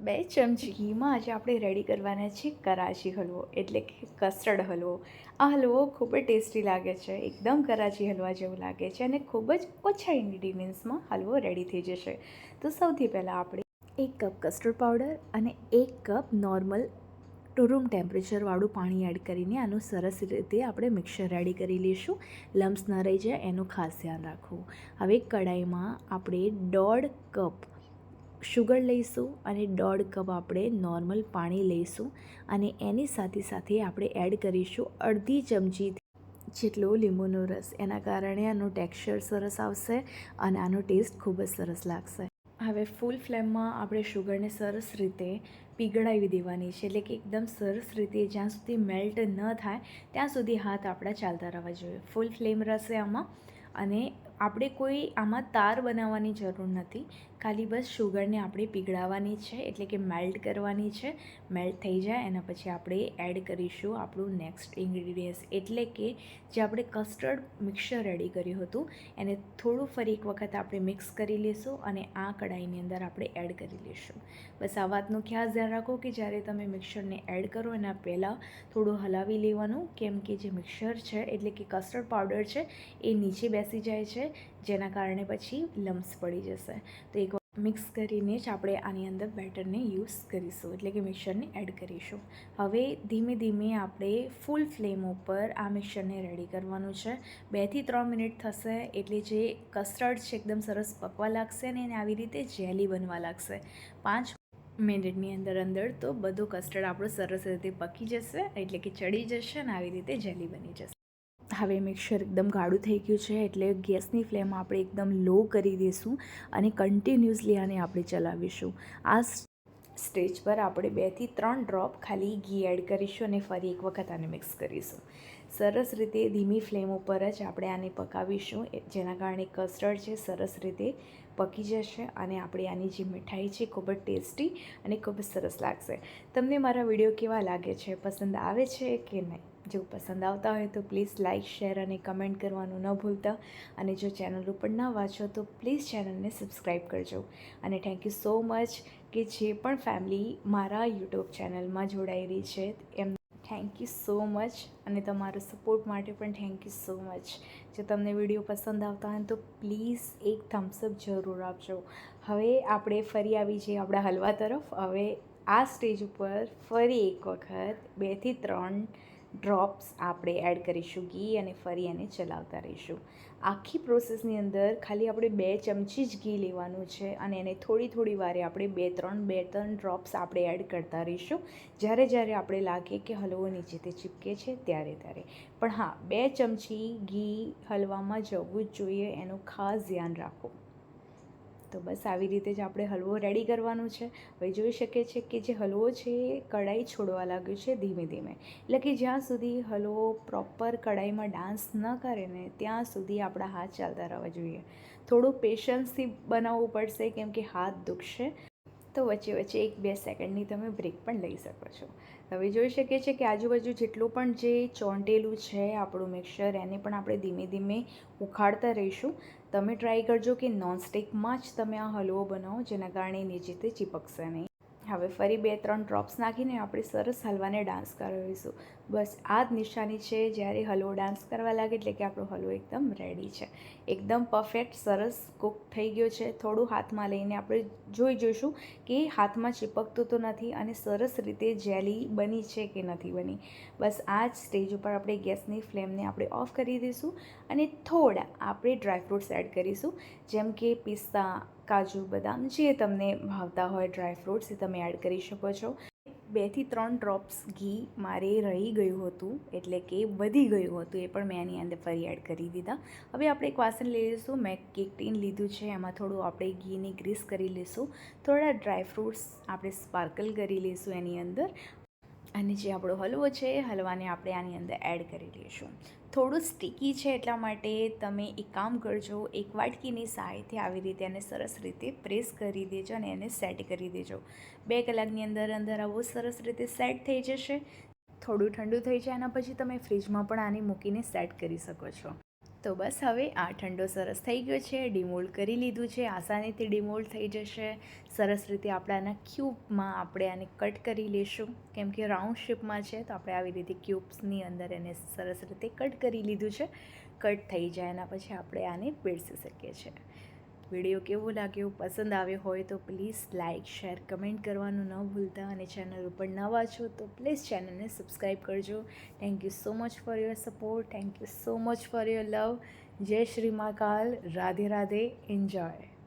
બે ચમચી ઘીમાં આજે આપણે રેડી કરવાના છે કરાચી હલવો, એટલે કે કસ્ટર્ડ હલવો. આ હલવો ખૂબ જ ટેસ્ટી લાગે છે, એકદમ કરાચી હલવા જેવું લાગે છે અને ખૂબ જ ઓછા ઇન્ગ્રીડિયન્ટ્સમાં હલવો રેડી થઈ જશે. તો સૌથી પહેલાં આપણે એક કપ કસ્ટર્ડ પાવડર અને એક કપ નોર્મલ રૂમ ટેમ્પરેચરવાળું પાણી એડ કરીને આનું સરસ રીતે આપણે મિક્સર રેડી કરી લઈશું. લમ્સ ન રહી જાય, એનું ખાસ ધ્યાન રાખવું. હવે કડાઈમાં આપણે દોઢ કપ શુગર લઈશું અને દોઢ કપ આપણે નોર્મલ પાણી લઈશું અને એની સાથે સાથે આપણે એડ કરીશું અડધી ચમચી જેટલો લીંબુનો રસ. એના કારણે આનું ટેક્સચર સરસ આવશે અને આનો ટેસ્ટ ખૂબ જ સરસ લાગશે. હવે ફૂલ ફ્લેમમાં આપણે શુગરને સરસ રીતે પીગળાવી દેવાની છે. એટલે કે એકદમ સરસ રીતે જ્યાં સુધી મેલ્ટ ન થાય, ત્યાં સુધી હાથ આપણા ચાલતા રહેવા જોઈએ. ફૂલ ફ્લેમ રહેશે આમાં અને આપણે કોઈ આમાં તાર બનાવવાની જરૂર નથી. ખાલી બસ શુગરને આપણે પીગળાવવાની છે, એટલે કે મેલ્ટ કરવાની છે. મેલ્ટ થઈ જાય, એના પછી આપણે એડ કરીશું આપણું નેક્સ્ટ ઇન્ગ્રીડિયન્ટ્સ એટલે કે જે આપણે કસ્ટર્ડ મિક્સર રેડી કર્યું હતું, એને થોડું ફરી એક વખત આપણે મિક્સ કરી લઈશું અને આ કઢાઈની અંદર આપણે એડ કરી લઈશું બસ આ વાતનું ખાસ ધ્યાન રાખો કે જ્યારે તમે મિક્સરને એડ કરો, એના પહેલાં થોડું હલાવી લેવાનું. કેમ કે જે મિક્સર છે, એટલે કે કસ્ટર્ડ પાવડર છે, એ નીચે બેસી જાય છે. જેના કારણે પછી લમ્સ પડી જશે. તો એક મિક્સ કરીને જ આપણે આની અંદર બેટરને યુઝ કરીશું, એટલે કે મિક્સરને એડ કરીશું. હવે ધીમે ધીમે આપણે ફૂલ ફ્લેમ ઉપર આ મિક્સરને રેડી કરવાનું છે. બેથી ત્રણ મિનિટ થશે, એટલે જે કસ્ટર્ડ છે એકદમ સરસ પકવા લાગશે અને એને આવી રીતે જેલી બનવા લાગશે. પાંચ મિનિટની અંદર અંદર તો બધું કસ્ટર્ડ આપણું સરસ રીતે પકી જશે, એટલે કે ચડી જશે અને આવી રીતે જેલી બની જશે. હવે મિક્સર એકદમ ગાઢું થઈ ગયું છે એટલે ગેસની ફ્લેમ આપણે એકદમ લો કરી દઈશું અને કન્ટિન્યુઅસલી આને આપણે ચલાવીશું. આ સ્ટેજ પર આપણે બેથી ત્રણ ડ્રોપ ખાલી ઘી એડ કરીશું અને ફરી એક વખત આને મિક્સ કરીશું. સરસ રીતે ધીમી ફ્લેમ ઉપર જ આપણે આને પકાવીશું જેના કારણે કસ્ટર્ડ છે સરસ રીતે પકી જશે અને આપણે આની જે મીઠાઈ છે ખૂબ જ ટેસ્ટી અને ખૂબ જ સરસ લાગશે. તમને મારા વીડિયો કેવા લાગે છે, પસંદ આવે છે કે નહીં? જો પસંદ આવતા હોય તો પ્લીઝ લાઇક શેર અને કમેન્ટ કરવાનું ન ભૂલતા. અને જો ચેનલ ઉપર ન વાંચો તો પ્લીઝ ચેનલને સબસ્ક્રાઈબ કરજો. અને થેન્ક યુ સો મચ કે જે પણ ફેમિલી મારા યુટ્યુબ ચેનલમાં જોડાયેલી છે, એમ થેન્ક યુ સો મચ અને તમારો સપોર્ટ માટે પણ થેન્ક યુ સો મચ જો તમને વીડિયો પસંદ આવતા હોય તો પ્લીઝ એક થમ્સઅપ જરૂર આપજો. હવે આપણે ફરી આવી જઈએ આપણા હલવા તરફ. હવે આ સ્ટેજ ઉપર ફરી એક વખત બેથી ત્રણ ડ્રોપ્સ આપણે એડ કરીશું, ઘી અને ફરી એને ચલાવતા રહીશું. આખી પ્રોસેસની અંદર ખાલી આપણે બે ચમચી જ ઘી લેવાનું છે અને એને થોડી થોડી વારે આપણે બે ત્રણ બે ત્રણ ડ્રોપ્સ આપણે એડ કરતા રહીશું. જ્યારે જ્યારે આપણે લાગે કે હલવો નીચેથી ચીપકે છે, ત્યારે ત્યારે. પણ હા, બે ચમચી ઘી હલવામાં જવું જ જોઈએ, એનું ખાસ ધ્યાન રાખો. તો બસ આવી રીતે જ આપણે હલવો રેડી કરવાનો છે. હવે જોઈ શકીએ છીએ કે જે હલવો છે એ કઢાઈ છોડવા લાગ્યો છે ધીમે ધીમે. એટલે કે જ્યાં સુધી હલવો પ્રોપર કઢાઈમાં ડાન્સ ન કરે ને, ત્યાં સુધી આપણા હાથ ચાલતા રહેવા જોઈએ. થોડું પેશન્સથી બનાવવું પડશે કેમ કે હાથ દુખશે. તો વચ્ચે વચ્ચે એક બે સેકન્ડની તમે બ્રેક પણ લઈ શકો છો. હવે જોઈ શકીએ છીએ કે આજુબાજુ જેટલું પણ જે ચોંટેલું છે આપણું મિક્સર, એને પણ આપણે ધીમે ધીમે ઉખાડતા રહીશું. તમે ટ્રાય કરજો કે નોનસ્ટિકમાં જ તમે આ હલવો બનાવો, જેના કારણે નીચેથી ચીપકશે નહીં. હવે ફરી બે, ત્રણ ડ્રોપ્સ નાખીને આપણે સરસ હલવાને ડાન્સ કરાવીશું. બસ, આ જ નિશાની છે જ્યારે હલવો ડાન્સ કરવા લાગે એટલે કે આપણો હલવો એકદમ રેડી છે. એકદમ પરફેક્ટ સરસ કૂક થઈ ગયો છે. થોડું હાથમાં લઈને આપણે જોઈ જોઈશું કે હાથમાં ચીપકતું તો નથી અને સરસ રીતે જેલી બની છે કે નથી બની. બસ, આ જ સ્ટેજ ઉપર આપણે ગેસની ફ્લેમને આપણે ઓફ કરી દઈશું અને થોડા આપણે ડ્રાયફ્રૂટ્સ એડ કરીશું. જેમ કે પિસ્તા કાજુ, બદામ જે તમને ભાવતા હોય ડ્રાયફ્રૂટ્સ એ તમે એડ કરી શકો છો. બેથી ત્રણ ડ્રોપ્સ ઘી મારે રહી ગયું હતું, એટલે કે વધી ગયું હતું, એ પણ મેં એની અંદર ફરી એડ કરી દીધા. હવે આપણે એક વાસણ લઈ લઈશું, મેં કેક ટીન લીધું છે, એમાં થોડું આપણે ઘીની ગ્રીસ કરી લઈશું. થોડા ડ્રાયફ્રૂટ્સ આપણે સ્પાર્કલ કરી લઈશું એની અંદર. અને જે આપણો હલવો છે, હલવાને આપણે આની અંદર એડ કરી લઈશું. થોડું સ્ટીકી છે એટલા માટે તમે એક કામ કરજો, એક વાટકીની સહાયથી આવી રીતે એને સરસ રીતે પ્રેસ કરી દેજો અને એને સેટ કરી દેજો. બે કલાકની અંદર અંદર આવો સરસ રીતે સેટ થઈ જશે. થોડું ઠંડુ થઈ જાય એના પછી તમે ફ્રીજમાં પણ આને મૂકીને સેટ કરી શકો છો. તો બસ હવે આ ઠંડો સરસ થઈ ગયો છે, ડિમોલ્ડ કરી લીધું છે, આસાનીથી ડિમોલ્ડ થઈ જશે. સરસ રીતે આપણે આના ક્યુબમાં આપણે આને કટ કરી લઈશું કેમ કે રાઉન્ડ શેપમાં છે, તો આપણે આવી રીતે ક્યુબ્સની અંદર એને સરસ રીતે કટ કરી લીધું છે. કટ થઈ જાય એના પછી આપણે આને પીરસી શકીએ છીએ. વીડિયો કેવો લાગ્યો, પસંદ આવ્યો હોય તો પ્લીઝ લાઇક શેર, કમેન્ટ કરવાનું ન ભૂલતા અને ચેનલ ઉપર નવા છો તો પ્લીઝ ચેનલને સબસ્ક્રાઈબ કરજો. Thank you so much for your support thank you so much for your love Jai Shri Mahakal Radhe Radhe. Enjoy